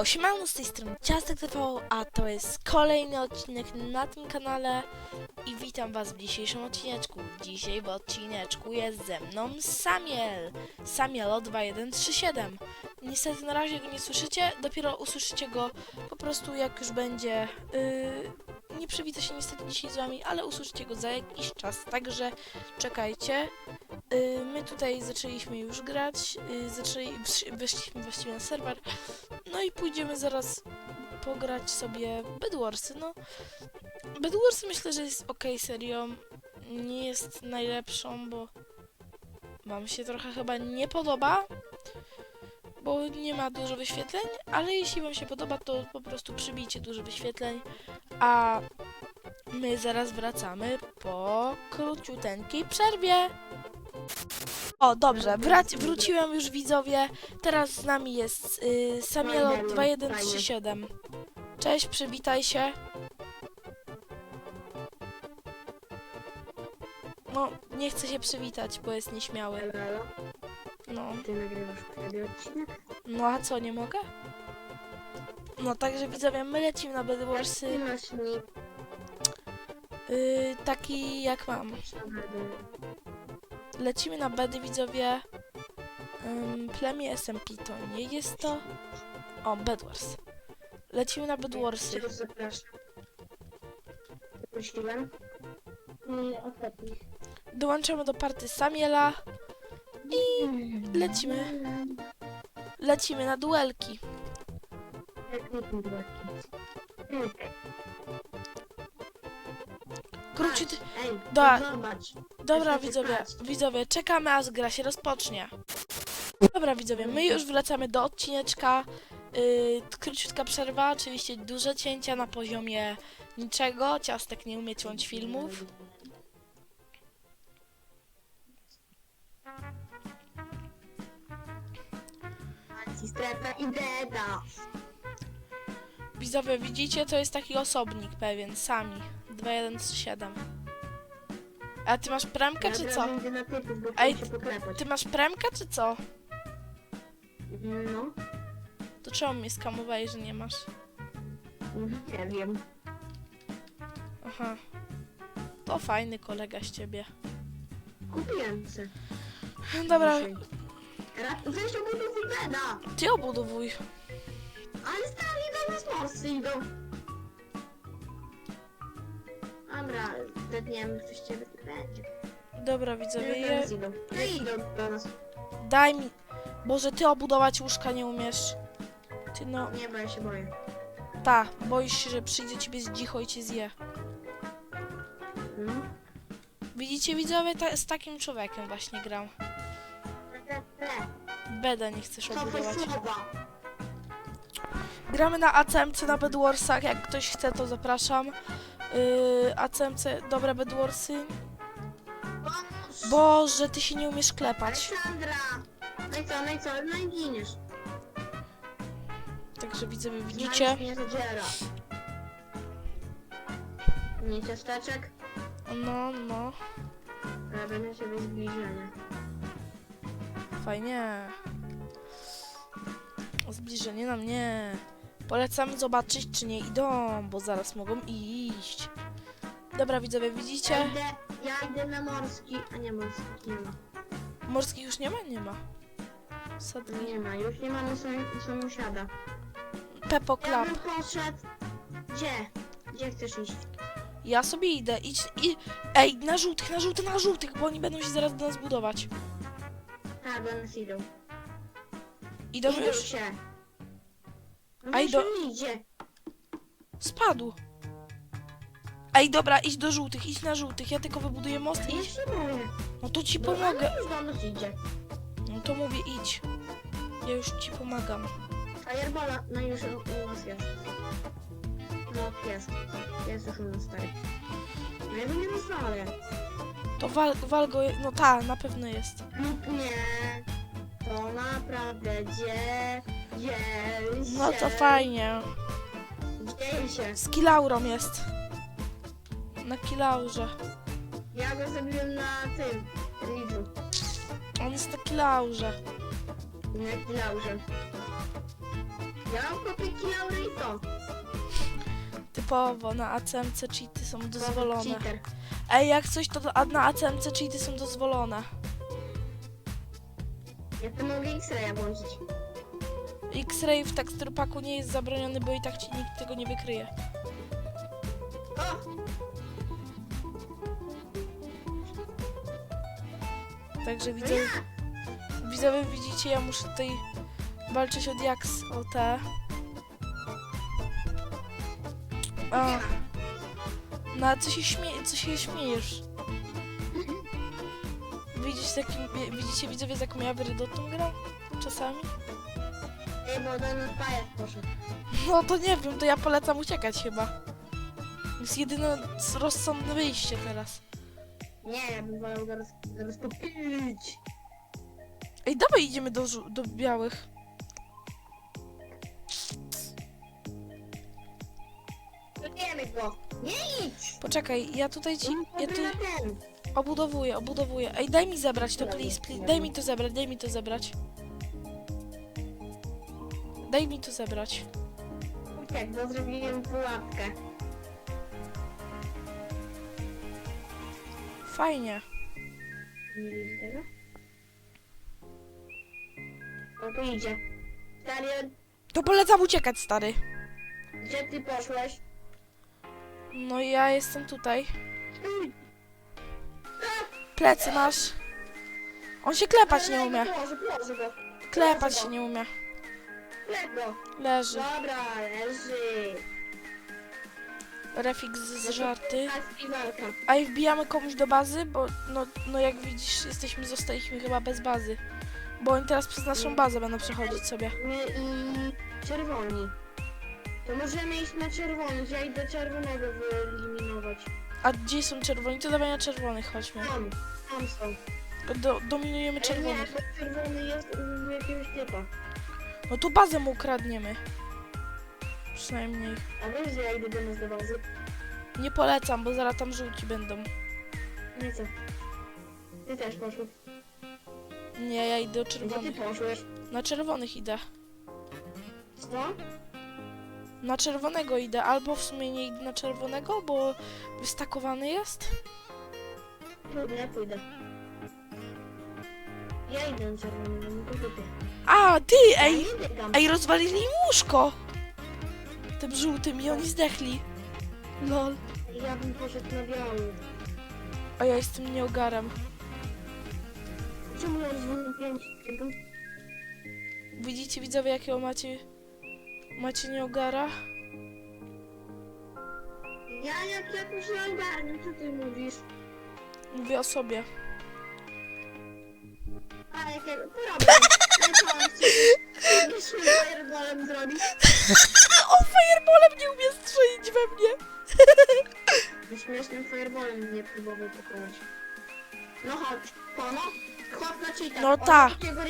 Yo, siemano, z tej strony Ciastek TV, a to jest kolejny odcinek na tym kanale i witam was w dzisiejszym odcineczku. Dzisiaj w odcineczku jest ze mną Samiel, Samielo 2137. Niestety na razie go nie słyszycie, dopiero usłyszycie go po prostu jak już będzie... Yy, nie przywita się niestety dzisiaj z wami, ale usłyszycie go za jakiś czas, także czekajcie. Yy, my tutaj zaczęliśmy już grać, yy, zaczęli, weszliśmy właściwie na serwer, no i pójdziemy zaraz pograć sobie Bedwarsy, no. Bedwarsy myślę, że jest ok serią, nie jest najlepszą, bo wam się trochę chyba nie podoba, bo nie ma dużo wyświetleń, ale jeśli wam się podoba, to po prostu przybijcie dużo wyświetleń, a my zaraz wracamy po króciuteńkiej przerwie. O, dobrze, wrac- wróciłem już widzowie. Teraz z nami jest y, Samielo 2137. Cześć, przywitaj się. No, nie chce się przywitać, bo jest nieśmiały. No, Ty nagrywasz wtedy odcinek? no a co, nie mogę? No, także widzowie, my lecimy na Bedwarsy. masz nick. Y, taki jak mam. Lecimy na Bedy, widzowie. Ym, plemię SMP to nie jest to. O, Bedwars. Lecimy na Bedwarsy. Cię zapraszam. Prosiłem. Nie, ostatni. Dołączamy do party Samiela. I lecimy. Lecimy na duelki. Hmm. Króci... Ej, Da- zobacz. Dobra, widzowie, widzowie, czekamy aż gra się rozpocznie. Dobra, widzowie, my już wracamy do odcineczka. Yy, króciutka przerwa, oczywiście duże cięcia na poziomie niczego. Ciastek nie umie ciąć filmów. Maci strefa i deda. Widzowie, widzicie, to jest taki osobnik pewien, sami. 2137. A ty masz premkę, czy teraz co? na bo Ej, się poklepać. Ty masz premkę, czy co? No, To czemu mnie skamowałeś, że nie masz? nie wiem. Aha. To fajny kolega z ciebie. Kupiłem se. Dobra, dzisiaj. Ra- Weź obudowuj deda. ty obudowuj. Ale stary, do nas morsy idą. Dobra, dedniemy, coś ciebie będzie. Dobra, widzowie, Nie, teraz idą. Do nas. daj mi... Boże, ty obudować łóżka nie umiesz. Ty no... Nie, bo ja się boję. Ta, boisz się, że przyjdzie ciebie z dzicho i cię zje. No. Widzicie, widzowie, ta, z takim człowiekiem właśnie gram. Beda nie chcesz To obudować. słowa. Gramy na ACMC na Bedwarsach, jak ktoś chce to zapraszam. Yy, ACMC, dobre Bedwarsy. Pomóż. Boże, ty się nie umiesz klepać. Aleksandra. No i co, no i co, no i giniesz. Także widzowie, widzicie. Znaleźć mnie zadziera. Nie ciasteczek, No, no, ale będę sobie zbliżenia. fajnie. Zbliżenie na mnie. Polecam zobaczyć, czy nie idą, bo zaraz mogą iść. Dobra, widzowie, Ja widzicie? idę, ja idę na morski, a nie morskich nie ma. Morskich już nie ma? Nie ma. Sadli. Nie ma, już nie mamy są- sąsiada. Pepo Ja Club. bym poszedł. Gdzie? Gdzie chcesz iść? Ja sobie idę. Idź, i... Ej, na żółtych, na żółtych, na żółtych, bo oni będą się zaraz do nas budować. Tak, do nas idą. Idą Idą już? się. No A A idą- idzie. Spadł. Ej, dobra, idź do żółtych, idź na żółtych. Ja tylko wybuduję most i Ja idź. się boję. No to ci No, pomogę. ale już do nas idzie. No to mówię, idź. Ja już ci pomagam. Firebola, no już u, u nas jest. No jest. Jest już u nas stary. No ja go nie rozwalę. To wal, wal go, no ta, na pewno jest. Lub nie. To naprawdę dzie... Się. No to fajnie. Się. Z kilaurą jest. Na kilaurze. Ja go zrobiłem na tym. On jest na kilaurze. Na kilaurze. Ja mam kopyki Laury i to. Typowo na ACMC cheaty są dozwolone. Cheater. Ej, jak coś to do- a na ACMC cheaty są dozwolone. Ja to mogę X-raya włączyć. X-ray w teksturpaku nie jest zabroniony, bo i tak ci nikt tego nie wykryje. Także No widzowie, widzicie, ja muszę tutaj walczyć od Jax o te. A, no a co się, śmie co się śmiejesz? Widzicie, jakim, widzicie widzowie, z jaką ja wyrydotą gram? Czasami? Ej, bo ten pajac poszedł. No to nie wiem, to ja polecam uciekać chyba. To jest jedyne rozsądne wyjście teraz. Nie, ja bym wolał go roz, rozpopić. Ej, dawaj idziemy do, do białych. Zabijemy go. Nie idź! Poczekaj, ja tutaj ci, ja tu na ten. obudowuję, obudowuję. Ej, daj mi zebrać to, please, please. Daj mi to zebrać, daj mi to zebrać. Daj mi to zebrać. Tak, bo zrobiłem pułapkę. Fajnie. Nie widzisz tego? O, tu idzie. Darian, To polecam uciekać, stary. gdzie ty poszłeś? No ja jestem tutaj. Plecy masz. On się klepać nie umie. Położę, położę go. Klepać się nie umie. Lep go. Leży. Dobra, leży. Refix z żarty. A i wbijamy komuś do bazy, bo no, no jak widzisz, jesteśmy, zostaliśmy chyba bez bazy. Bo oni teraz przez naszą bazę będą przechodzić sobie. My i czerwoni. To możemy iść na czerwonych. Ja idę czerwonego wyeliminować. A gdzie są czerwoni? To dawaj na czerwonych chodźmy. Tam, tam są. Do, dominujemy Nie, czerwonych. bo czerwony jest u jakiegoś typa. No to bazę mu ukradniemy. Przynajmniej. A wiesz, że ja idę do nas do bazy? Nie polecam, bo zaraz tam żółci będą. Nie co? Ty też poszłeś. Nie, ja idę do Gdzie ty czerwonych. poszłeś? Na czerwonych idę. Co? Na czerwonego idę, albo w sumie nie idę na czerwonego, bo wystakowany jest. Trudno, ja pójdę. Ja idę na czerwonego, no to. A, ty, ej! Ja. Ej, rozwalili im łóżko! Tym żółtym i oni zdechli. Lol. Ja bym poszedł na biały. A ja jestem nieogarem. Czemu ja rozwolę pięć? Widzicie widzowie jakiego macie... Macie nieogara? Ja jak jakoś nie ogarnę, co ty mówisz? Mówię o sobie. A jakiego? To robię. Fireballem zrobić? On fireballem nie umie strzelić we mnie! Śmiesznym fireballem mnie próbował pokonać. No chodź, pono. Chłop na cheatach. No ta. takiego.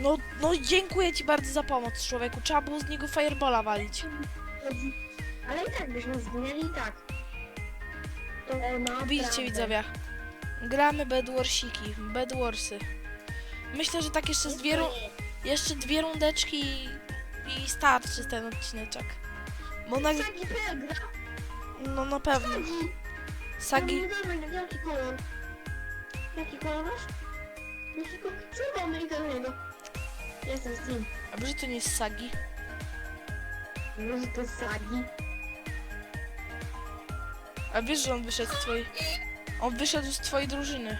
No, no dziękuję ci bardzo za pomoc człowieku. Trzeba było z niego fireballa walić. Ale i tak byśmy zginęli i tak. To ma Widzicie prawdę. widzowie. Gramy Bedwarsiki, Bedwarsy. Myślę, że tak jeszcze z dwie, jeszcze dwie rundeczki i, starczy ten odcineczek. Bo na, Sagi Pelgra. no na pewno. Sagi. Jaki kolor? Jaki kolor masz? Kolor? Czerwony i niego. Jestem z nim. a że to nie jest Sagi? Może to Sagi? A wiesz, że on wyszedł z twojej... On wyszedł z twojej drużyny.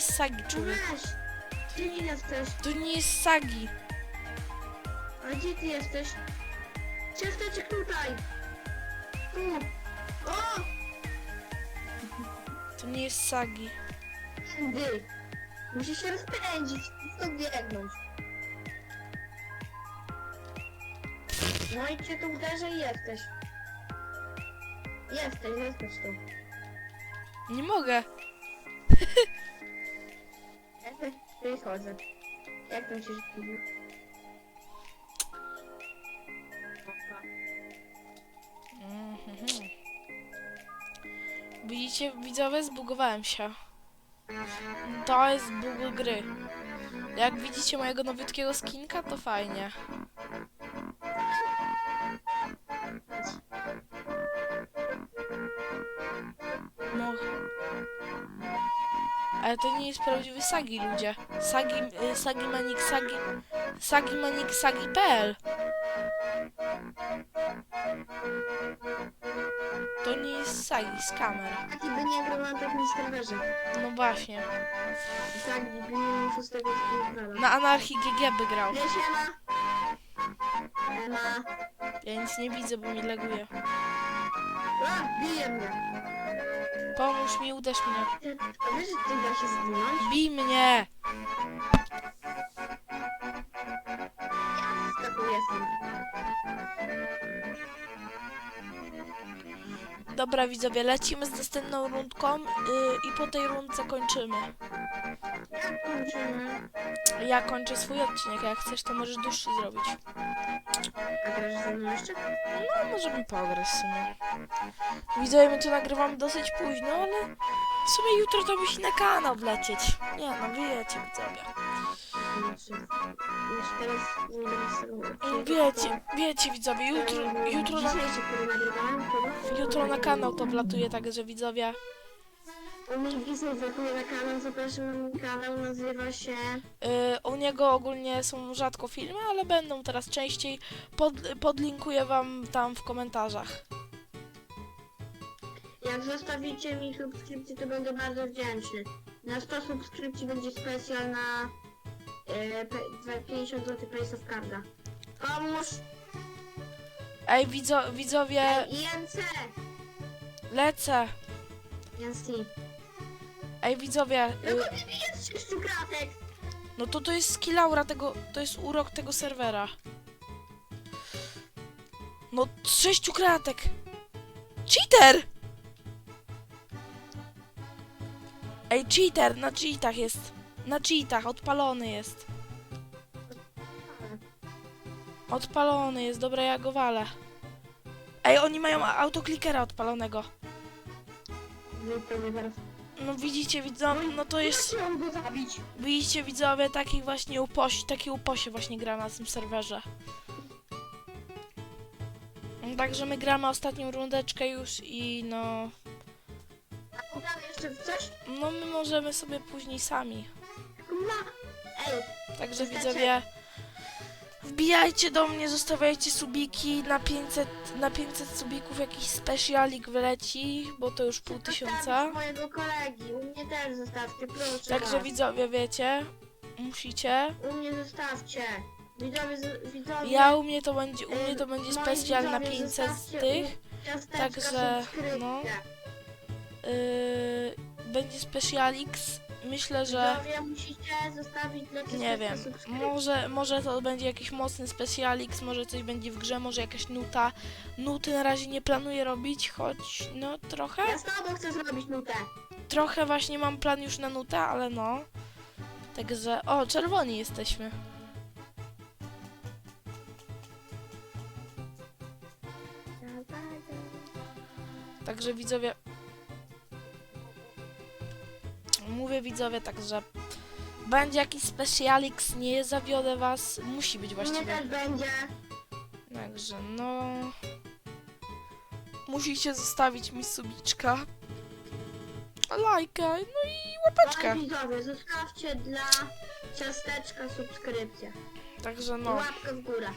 Jest Sagi, człowiek. weź! Gdzie ty jesteś? To nie jest Sagi. A gdzie ty jesteś? Ciasteczek tutaj! Tu! O! To nie jest Sagi. Tędy! Musisz się rozpędzić stąd biegnąć. No i cię tu uderzę i jesteś. Jesteś, jesteś tu. Nie mogę. Schodzę. Jak tam się zgubił? Mhm. Widzicie, widzowie, zbugowałem się. To jest bóg gry. Jak widzicie mojego nowiutkiego skinka, to fajnie. Ale to nie jest prawdziwy Sagi, ludzie. Sagi, y, Sagi Manik, Sagi... Sagi Manik, Sagi.pl To nie jest Sagi, z kamer. Taki by nie grał na takim serwerze. No właśnie. Tak, by nie szóstego. Na Anarchii GG by grał. Wiesz, Ema? Ema. Ja nic nie widzę, bo mi laguje. A, bije mnie. Pomóż mi, uderz mnie. A wiesz, że ty da się zdjąć? Bij mnie! Taką jestem. Dobra widzowie, lecimy z następną rundką yy, i po tej rundce kończymy. Kończymy? Ja kończę swój odcinek, jak chcesz to możesz dłuższy zrobić. A grasz ze mną jeszcze? No, możemy pograć w sumie. Widzowie, my to nagrywamy dosyć późno, ale w sumie jutro to musi na kanał wlecieć. Nie no, wiecie widzowie. Znaczy, już teraz nie będę z tego odcinka, Wiecie, wiecie widzowie, jutro, to- jutro na, nagrywałem, jutro na kanał to wlatuje, także widzowie. U mnie Gisel zakuje na kanał, zapraszam na mój kanał, nazywa się... Yy, u niego ogólnie są rzadko filmy, ale będą teraz częściej. Pod, podlinkuję wam tam w komentarzach. Jak zostawicie mi subskrypcję, to będę bardzo wdzięczny. Na 100 subskrypcji będzie specjal na dwa- 50 zł Place of Carda. Pomóż! Ej, widzo, widzowie, INC! lecę. INC. Ej, widzowie, No ty bijesz sześciu kratek! no to to jest skillaura tego, to jest urok tego serwera. No, sześciu kratek. Cheater! Ej, cheater, na cheatach jest. Na cheatach, odpalony jest. Odpalony jest, dobra, ja go walę. Ej, oni mają autoklikera odpalonego. Wypełnię zaraz. No widzicie, widzą, no to jest... Jak mam go zabić? Widzicie widzowie, takich właśnie uposi, taki uposie właśnie gra na tym serwerze. No, Także my gramy ostatnią rundeczkę już i no... A ugramy jeszcze w coś? No my możemy sobie później sami. Ma! Ej, Także widzowie... Wbijajcie do mnie, zostawiajcie subiki na 500, na 500 subików jakiś specialik wyleci, bo to już pół tysiąca. mojego kolegi, u mnie też zostawcie, proszę Także was. widzowie, wiecie, musicie. U mnie zostawcie. Widzowie, z- widzowie... Ja u mnie to będzie, u mnie to będzie specjal na widzowie, 500 z tych. Także, no. Yy, będzie specialix. Myślę, że Widzowie, musicie zostawić dla nie wiem. Może, może to będzie jakiś mocny specialix, może coś będzie w grze, może jakaś nuta. Nuty na razie nie planuję robić, choć no trochę. Ja z tobą chcę zrobić nutę. Trochę właśnie mam plan już na nutę, ale no. Także. O, czerwoni jesteśmy. Także widzowie. Widzowie, także będzie jakiś specialix, nie zawiodę was. Musi być Mnie właściwie. też będzie. Także no. Musicie zostawić mi subiczka. Lajka, no i łapeczkę. Ale widzowie, zostawcie dla ciasteczka subskrypcję. Także I no. łapkę w górę.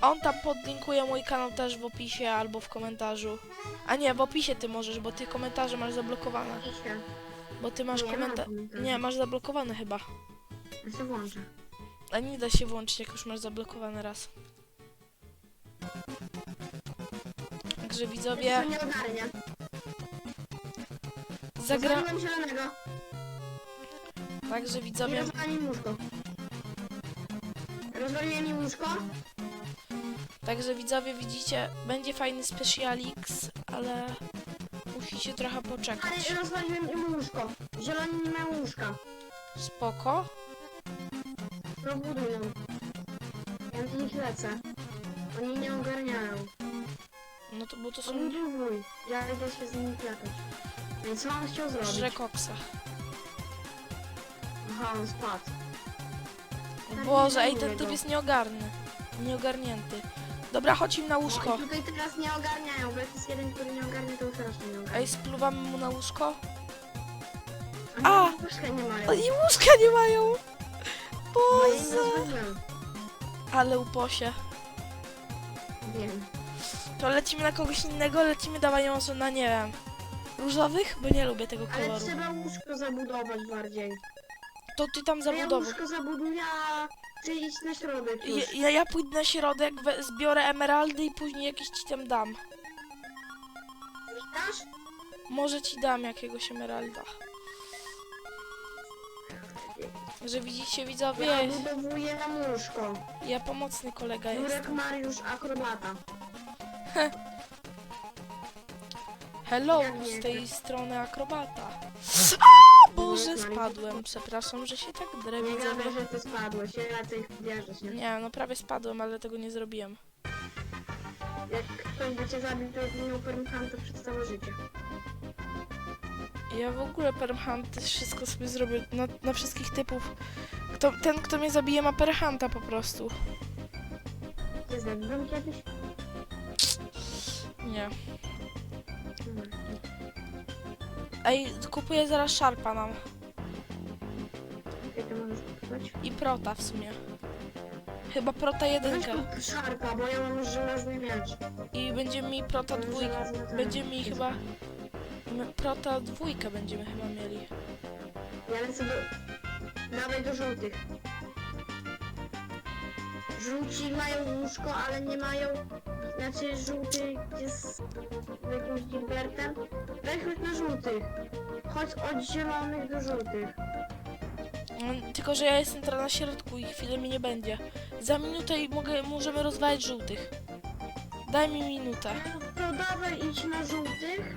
On tam podlinkuje mój kanał też w opisie albo w komentarzu. A nie, w opisie ty możesz, bo ty komentarze masz zablokowane. Bo ty masz Nie, mam komentarz. komentarza. Nie, masz zablokowane chyba. Ja się włączę. A nie da się włączyć, jak już masz zablokowany raz. Także widzowie, Jeszcze nie ogarnia. zagra... Rozwaliłem zielonego. Także I widzowie, rozwaliłem łóżko. Rozwaliłem łóżko. także widzowie widzicie, będzie fajny specialix, ale musicie trochę poczekać. Ale rozwaliłem im łóżko. Zieloni nie mają łóżka. Spoko. Rozbudują. Ja do nich lecę. Oni nie ogarniają. No to bo to są Odbudowuj. Ja idę się z nimi klepać. Więc co on chciał zrobić? żre koksa. Aha, on spadł. O Boże, ej, ten typ jest nieogarny. Nieogarnięty. Dobra, chodź im na No łóżko. tutaj teraz nie ogarniają, bo jak jest jeden, który nie ogarnia, to już raz nie ogarnia. Ej, spluwamy mu na łóżko? A! a! Łóżka nie mają. Oni łóżka nie mają! Im Boże! Ale uposie. Wiem. To lecimy na kogoś innego, lecimy dawają może na, nie wiem, różowych? Bo nie lubię tego Ale koloru. trzeba łóżko zabudować bardziej. To ty tam Ja zabudował. łóżko zabuduję, a ty idź na środek już. Ja, ja, ja pójdę na środek, we, zbiorę emeraldy i później jakieś ci tam dam. Dasz? Może ci dam jakiegoś emeralda. Że widzicie widzowie, Ja budowuję nam łóżko. ja pomocny kolega. Jurek Mariusz akrobata. Hello, z tej strony akrobata. Boże, spadłem. Przepraszam, że się tak drę, Nie gadaj, że ty spadłeś, ja raczej wierzysz, nie? Nie, no prawie spadłem, ale tego nie zrobiłem. Jak ktoś by cię zabił, to by miał permkanta przez całe życie. Ja w ogóle perhunt wszystko sobie zrobię na, na wszystkich typów. Kto, ten, kto mnie zabije, ma perhanta po prostu. Cię zabiłem kiedyś? Nie. Ej, kupuję zaraz szarpa nam. Jak to możesz kupować? I prota w sumie. Chyba prota Weź jedynkę. kup szarka, bo ja mam już żelazny miecz. I będzie mi prota Mam żelazny ten. Będzie mi chyba... m- Prota dwójkę będziemy chyba mieli. Ja lecę do... Dawaj do żółtych. Żółci mają łóżko, ale nie mają... Znaczy żółty jest jakimś Gilbertem. Weź chodź na żółtych. Chodź od zielonych do żółtych. No, Tylko, że ja jestem teraz na środku i chwilę mi nie będzie. Za minutę i mogę, możemy rozwalić żółtych. Daj mi minutę. No to dawaj idź na żółtych.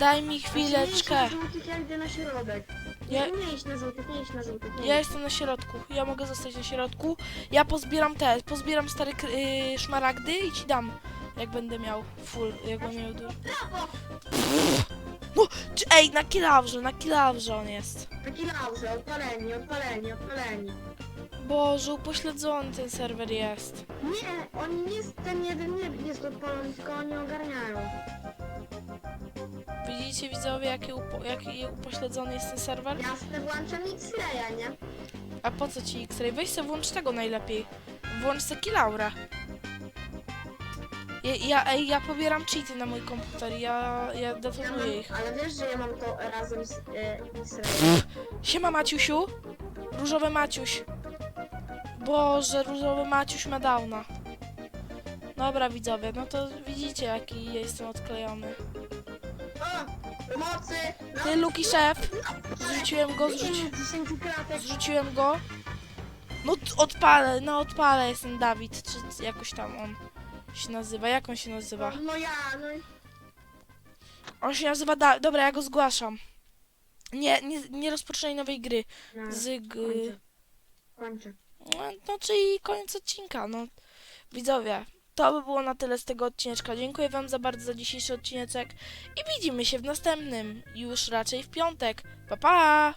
Daj mi Nie idź chwileczkę. na żółtych, ja idę na środek. Ja- Nie, nie idź na żółtych, nie idź na żółtych. Nie Ja jestem na środku. Ja mogę zostać na środku. Ja pozbieram te, pozbieram stare kr- yy, szmaragdy i ci dam. Jak będę miał full, jak będę miał dużo. No, czy- ej, na kilawrze, na kilawrze on jest. Taki laurze, odpaleni, odpaleni, odpaleni. Boże, upośledzony ten serwer jest. Nie, oni nie jest, ten jeden nie jest odpalony, tylko oni ogarniają. Widzicie widzowie, jaki, upo- jaki upośledzony jest ten serwer? Ja sobie włączam X-raya, nie? A po co ci X-Ray? Weź sobie włącz tego najlepiej. Włącz se Kilaura. Ja, ja, ej, ja pobieram cheaty na mój komputer, ja, ja Ja mam, detonuję ich. ale wiesz, że ja mam to razem z e, X-rayem. Siema Maciusiu. Różowy Maciuś. Boże, różowy Maciuś ma downa. Dobra widzowie, no to widzicie jaki ja jestem odklejony. O! Pomocy! No, Ty Luki szef. Zrzuciłem go, zrzuci, 10 kratek. zrzuciłem go. No t- odpalę, no odpalę jestem Dawid, czy jakoś tam on się nazywa. Jak on się nazywa? No ja, no. On się nazywa da Dobra, ja go zgłaszam. Nie, nie, nie rozpoczynaj nowej gry. No, Z kończę. Kończę. No, no czyli koniec odcinka, no. Widzowie, to by było na tyle z tego odcineczka. Dziękuję wam za bardzo za dzisiejszy odcineczek i widzimy się w następnym, już raczej w piątek. Pa pa!